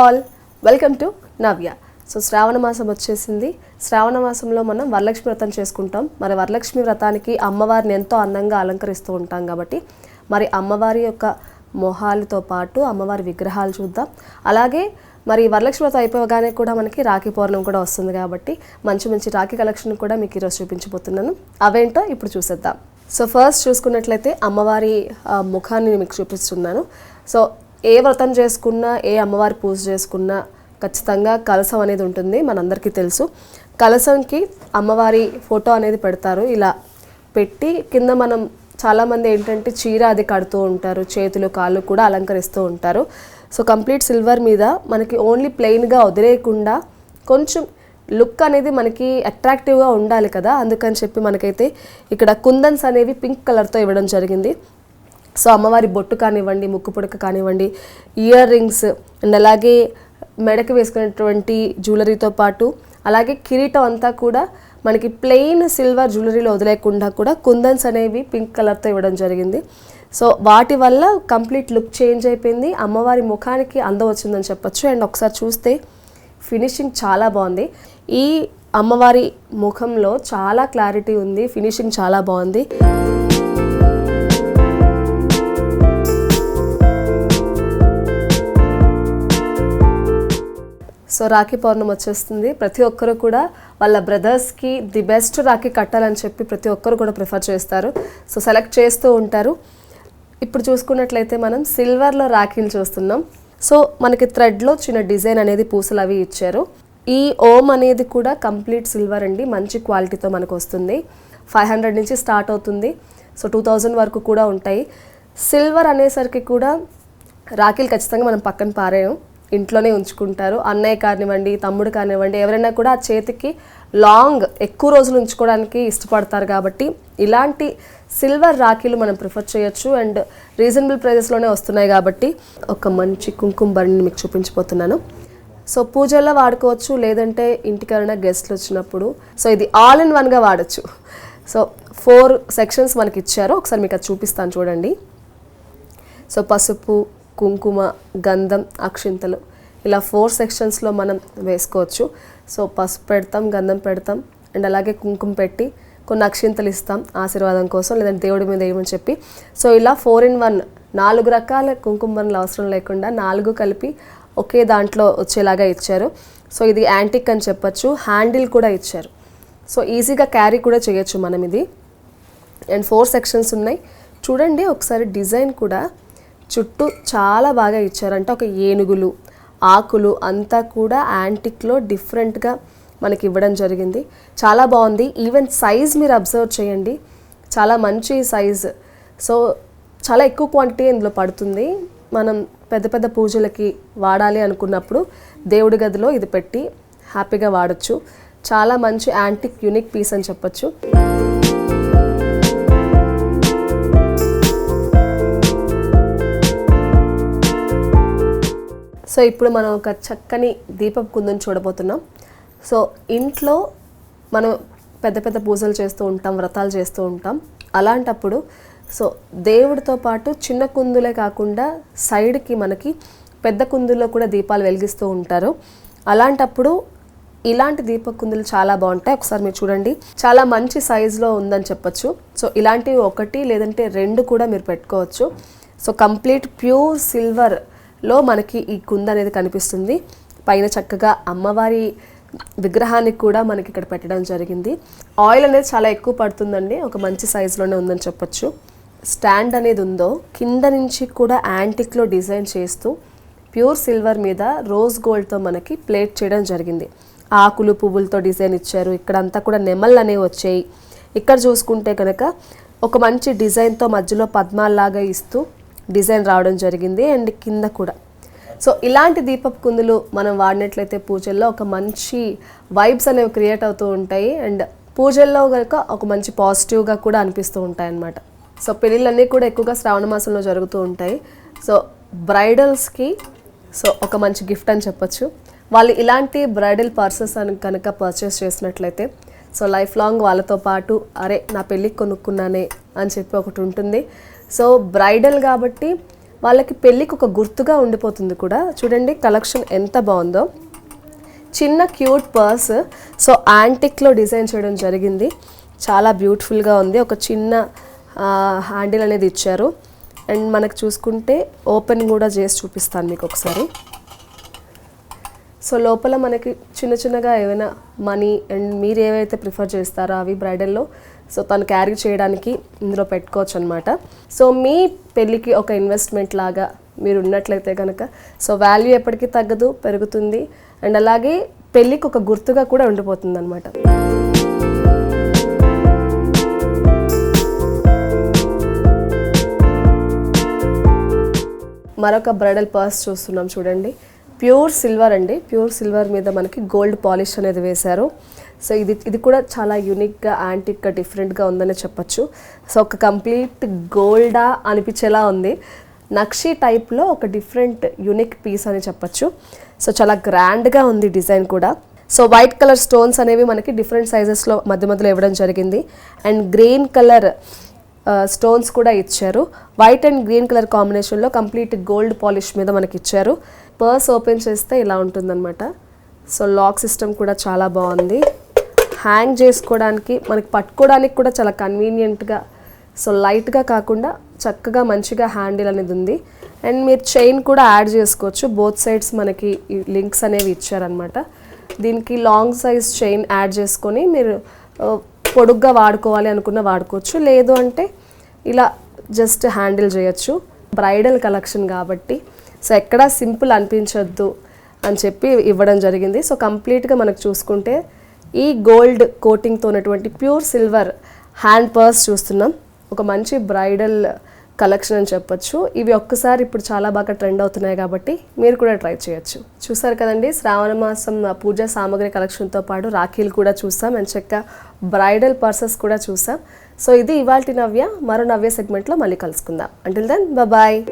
All. Welcome to Navya so శ్రావణ మాసం వచ్చేసింది. శ్రావణ మాసంలో మనం వరలక్ష్మి వ్రతం చేసుకుంటాం. మరి వరలక్ష్మి వ్రతానికి అమ్మవారిని ఎంతో అందంగా అలంకరిస్తూ ఉంటాం కాబట్టి మరి అమ్మవారి యొక్క మొహాలతో పాటు అమ్మవారి విగ్రహాలు చూద్దాం. అలాగే మరి వరలక్ష్మి వ్రతం అయిపోగానే కూడా మనకి రాఖీ పౌర్ణం కూడా వస్తుంది కాబట్టి మంచి మంచి రాఖీ కలెక్షన్ కూడా మీకు ఈరోజు చూపించబోతున్నాను. అవేంటో ఇప్పుడు చూసేద్దాం. సో ఫస్ట్ చూసుకున్నట్లయితే అమ్మవారి ముఖాన్ని మీకు చూపిస్తున్నాను. సో ఏ వ్రతం చేసుకున్నా ఏ అమ్మవారి పూజ చేసుకున్నా ఖచ్చితంగా కలసం అనేది ఉంటుంది మనందరికీ తెలుసు. కలసంకి అమ్మవారి ఫోటో అనేది పెడతారు ఇలా పెట్టి కింద మనం చాలామంది ఏంటంటే చీర అది కడుతూ ఉంటారు చేతులు కాళ్ళు కూడా అలంకరిస్తూ ఉంటారు. సో కంప్లీట్ సిల్వర్ మీద మనకి ఓన్లీ ప్లెయిన్గా వదిలేయకుండా కొంచెం లుక్ అనేది మనకి అట్రాక్టివ్గా ఉండాలి కదా అందుకని చెప్పి మనకైతే ఇక్కడ కుందన్స్ అనేవి పింక్ కలర్తో ఇవ్వడం జరిగింది. సో అమ్మవారి బొట్టు కానివ్వండి ముక్కు పుడక కానివ్వండి ఇయర్ రింగ్స్ అండ్ అలాగే మెడకు వేసుకునేటువంటి జ్యువెలరీతో పాటు అలాగే కిరీటం అంతా కూడా మనకి ప్లెయిన్ సిల్వర్ జ్యువెలరీలో వదిలేకుండా కూడా కుందన్స్ అనేవి పింక్ కలర్తో ఇవ్వడం జరిగింది. సో వాటి వల్ల కంప్లీట్ లుక్ చేంజ్ అయిపోయింది. అమ్మవారి ముఖానికి అందం వచ్చిందని చెప్పొచ్చు. అండ్ ఒకసారి చూస్తే ఫినిషింగ్ చాలా బాగుంది. ఈ అమ్మవారి ముఖంలో చాలా క్లారిటీ ఉంది. ఫినిషింగ్ చాలా బాగుంది. సో రాఖీ పౌర్ణమి వచ్చేస్తుంది. ప్రతి ఒక్కరు కూడా వాళ్ళ బ్రదర్స్కి ది బెస్ట్ రాఖీ కట్టాలని చెప్పి ప్రతి ఒక్కరు కూడా ప్రిఫర్ చేస్తారు. సో సెలెక్ట్ చేస్తూ ఉంటారు. ఇప్పుడు చూసుకున్నట్లయితే మనం సిల్వర్లో రాఖీలు చూస్తున్నాం. సో మనకి థ్రెడ్లో చిన్న డిజైన్ అనేది పూసలు అవి ఇచ్చారు. ఈ ఓం అనేది కూడా కంప్లీట్ సిల్వర్ అండి. మంచి క్వాలిటీతో మనకు వస్తుంది. ఫైవ్ హండ్రెడ్ నుంచి స్టార్ట్ అవుతుంది. సో టూ థౌజండ్ వరకు కూడా ఉంటాయి. సిల్వర్ అనేసరికి కూడా రాఖీలు ఖచ్చితంగా మనం పక్కన పారేయం. ఇంట్లోనే ఉంచుకుంటారు. అన్నయ్య కానివ్వండి తమ్ముడు కానివ్వండి ఎవరైనా కూడా ఆ చేతికి లాంగ్ ఎక్కువ రోజులు ఉంచుకోవడానికి ఇష్టపడతారు కాబట్టి ఇలాంటి సిల్వర్ రాఖీలు మనం ప్రిఫర్ చేయొచ్చు. అండ్ రీజనబుల్ ప్రైజెస్లోనే వస్తున్నాయి కాబట్టి ఒక మంచి కుంకుమ బరిని మీకు చూపించిపోతున్నాను సో పూజల్లో వాడుకోవచ్చు లేదంటే ఇంటికి గెస్ట్లు వచ్చినప్పుడు. సో ఇది ఆల్ ఇన్ వన్గా వాడచ్చు. సో ఫోర్ సెక్షన్స్ మనకి ఇచ్చారు. ఒకసారి మీకు అది చూపిస్తాను చూడండి. సో పసుపు కుంకుమ గంధం అక్షింతలు. ఇలా ఫోర్ సెక్షన్స్లో మనం వేసుకోవచ్చు. సో పసుపు పెడతాం గంధం పెడతాం అండ్ అలాగే కుంకుమ పెట్టి కొన్ని అక్షింతలు ఇస్తాం ఆశీర్వాదం కోసం లేదంటే దేవుడి మీద వేయమని చెప్పి. సో ఇలా ఫోర్ ఇన్ వన్ నాలుగు రకాల కుంకుమ బన్నులు అవసరం లేకుండా నాలుగు కలిపి ఒకే దాంట్లో వచ్చేలాగా ఇచ్చారు. సో ఇది యాంటిక్ అని చెప్పొచ్చు హ్యాండిల్ కూడా ఇచ్చారు. సో ఈజీగా క్యారీ కూడా చేయొచ్చు మనం ఇది. అండ్ ఫోర్ సెక్షన్స్ ఉన్నాయి. చూడండి ఒకసారి డిజైన్ కూడా. చుట్టూ చాలా బాగా ఇచ్చారు. అంటే ఒక ఏనుగులు ఆకులు అంతా కూడా యాంటిక్లో డిఫరెంట్గా మనకి ఇవ్వడం జరిగింది. చాలా బాగుంది. ఈవెన్ సైజ్ మీరు అబ్జర్వ్ చేయండి. చాలా మంచి సైజ్ సో చాలా ఎక్కువ క్వాంటిటీ ఇందులో పడుతుంది. మనం పెద్ద పెద్ద పూజలకి వాడాలి అనుకున్నప్పుడు దేవుడి గదిలో ఇది పెట్టి హ్యాపీగా వాడచ్చు. చాలా మంచి యాంటిక్ యూనిక్ పీస్ అని చెప్పొచ్చు. సో ఇప్పుడు మనం ఒక చక్కని దీపపు కుందని చూడబోతున్నాం. సో ఇంట్లో మనం పెద్ద పెద్ద పూజలు చేస్తూ ఉంటాం వ్రతాలు చేస్తూ ఉంటాం. అలాంటప్పుడు సో దేవుడితో పాటు చిన్న కుందులే కాకుండా సైడ్కి మనకి పెద్ద కుందుల్లో కూడా దీపాలు వెలిగిస్తూ ఉంటారు. అలాంటప్పుడు ఇలాంటి దీపకుందులు చాలా బాగుంటాయి. ఒకసారి మీరు చూడండి. చాలా మంచి సైజులో ఉందని చెప్పొచ్చు. సో ఇలాంటివి ఒకటి లేదంటే రెండు కూడా మీరు పెట్టుకోవచ్చు. సో కంప్లీట్ ప్యూర్ సిల్వర్ లో మనకి ఈ కుంద అనేది కనిపిస్తుంది. పైన చక్కగా అమ్మవారి విగ్రహానికి కూడా మనకి ఇక్కడ పెట్టడం జరిగింది. ఆయిల్ అనేది చాలా ఎక్కువ పడుతుందండి. ఒక మంచి సైజులోనే ఉందని చెప్పొచ్చు. స్టాండ్ అనేది ఉందో కింద నుంచి కూడా యాంటిక్లో డిజైన్ చేస్తూ ప్యూర్ సిల్వర్ మీద రోజ్ గోల్డ్తో మనకి ప్లేట్ చేయడం జరిగింది. ఆకులు పువ్వులతో డిజైన్ ఇచ్చారు. ఇక్కడ అంతా కూడా నెమళ్ళు అనేవి వచ్చాయి. ఇక్కడ చూసుకుంటే కనుక ఒక మంచి డిజైన్తో మధ్యలో పద్మాల్లాగా ఇస్తూ డిజైన్ రావడం జరిగింది అండ్ కింద కూడా. సో ఇలాంటి దీపపు కుందులు మనం వాడినట్లయితే పూజల్లో ఒక మంచి వైబ్స్ అనేవి క్రియేట్ అవుతూ ఉంటాయి. అండ్ పూజల్లో కనుక ఒక మంచి పాజిటివ్గా కూడా అనిపిస్తూ ఉంటాయి అన్నమాట సో పెళ్ళిళ్ళన్నీ కూడా ఎక్కువగా శ్రావణ మాసంలో జరుగుతూ ఉంటాయి. సో బ్రైడల్స్కి సో ఒక మంచి గిఫ్ట్ అని చెప్పొచ్చు. వాళ్ళు ఇలాంటి బ్రైడల్ పర్సెస్ అని కనుక పర్చేస్ చేసినట్లయితే సో లైఫ్ లాంగ్ వాళ్ళతో పాటు అరే నా పెళ్ళికి కొనుక్కున్నానే అని చెప్పి ఒకటి ఉంటుంది. సో బ్రైడల్ కాబట్టి వాళ్ళకి పెళ్ళికి ఒక గుర్తుగా ఉండిపోతుంది కూడా. చూడండి కలెక్షన్ ఎంత బాగుందో. చిన్న క్యూట్ పర్స్. సో యాంటిక్లో డిజైన్ చేయడం జరిగింది. చాలా బ్యూటిఫుల్గా ఉంది. ఒక చిన్న హ్యాండిల్ అనేది ఇచ్చారు. అండ్ మనకు చూసుకుంటే ఓపెన్ కూడా చేసి చూపిస్తాను మీకు ఒకసారి. సో లోపల మనకి చిన్న చిన్నగా ఏమైనా మనీ అండ్ మీరు ఏవైతే ప్రిఫర్ చేస్తారో అవి బ్రైడల్లో సో తను క్యారీ చేయడానికి ఇందులో పెట్టుకోవచ్చు అనమాట సో మీ పెళ్ళికి ఒక ఇన్వెస్ట్మెంట్ లాగా మీరు ఉన్నట్లయితే కనుక సో వాల్యూ ఎప్పటికీ తగ్గదు పెరుగుతుంది. అండ్ అలాగే పెళ్ళికి ఒక గుర్తుగా కూడా ఉండిపోతుంది అనమాట మరొక బ్రైడల్ పర్స్ చూస్తున్నాం చూడండి. ప్యూర్ సిల్వర్ అండి. ప్యూర్ సిల్వర్ మీద మనకి గోల్డ్ పాలిష్ అనేది వేశారు. సో ఇది ఇది కూడా చాలా యూనిక్గా యాంటిక్గా డిఫరెంట్గా ఉందని చెప్పొచ్చు. సో ఒక కంప్లీట్ గోల్డా అనిపించేలా ఉంది. నక్షి టైప్లో ఒక డిఫరెంట్ యూనిక్ పీస్ అని చెప్పొచ్చు. సో చాలా గ్రాండ్గా ఉంది డిజైన్ కూడా. సో వైట్ కలర్ స్టోన్స్ అనేవి మనకి డిఫరెంట్ సైజెస్లో మధ్య మధ్యలో ఇవ్వడం జరిగింది. అండ్ గ్రీన్ కలర్ స్టోన్స్ కూడా ఇచ్చారు. వైట్ అండ్ గ్రీన్ కలర్ కాంబినేషన్లో కంప్లీట్ గోల్డ్ పాలిష్ మీద మనకి ఇచ్చారు. పర్స్ ఓపెన్ చేస్తే ఇలా ఉంటుందన్నమాట. సో లాక్ సిస్టమ్ కూడా చాలా బాగుంది. హ్యాంగ్ చేసుకోవడానికి మనకి పట్టుకోవడానికి కూడా చాలా కన్వీనియంట్గా సో లైట్గా కాకుండా చక్కగా మంచిగా హ్యాండిల్ అనేది ఉంది. అండ్ మీరు చైన్ కూడా యాడ్ చేసుకోవచ్చు. బోత్ సైడ్స్ మనకి లింక్స్ అనేవి ఇచ్చారనమాట దీనికి లాంగ్ సైజ్ చైన్ యాడ్ చేసుకొని మీరు uh, పొడుగ్గా వాడుకోవాలి అనుకున్న వాడుకోవచ్చు. లేదు అంటే ఇలా జస్ట్ హ్యాండిల్ చేయొచ్చు. బ్రైడల్ కలెక్షన్ కాబట్టి. సో ఎక్కడా సింపుల్ అనిపించొద్దు అని చెప్పి ఇవ్వడం జరిగింది. సో కంప్లీట్గా మనకు చూసుకుంటే ఈ గోల్డ్ కోటింగ్తో ఉన్నటువంటి ప్యూర్ సిల్వర్ హ్యాండ్ పర్స్ చూస్తున్నాం. ఒక మంచి బ్రైడల్ కలెక్షన్ అని చెప్పొచ్చు. ఇవి ఒక్కసారి ఇప్పుడు చాలా బాగా ట్రెండ్ అవుతున్నాయి కాబట్టి మీరు కూడా ట్రై చేయొచ్చు. చూసారు కదండి శ్రావణ మాసం పూజా సామాగ్రి కలెక్షన్తో పాటు రాఖీలు కూడా చూసాం అండ్ చెక్క బ్రైడల్ పర్సెస్ కూడా చూసాం. సో ఇది ఇవాల్టి నవ్య. మరో నవ్య సెగ్మెంట్లో మళ్ళీ కలుసుకుందాం. Until then bye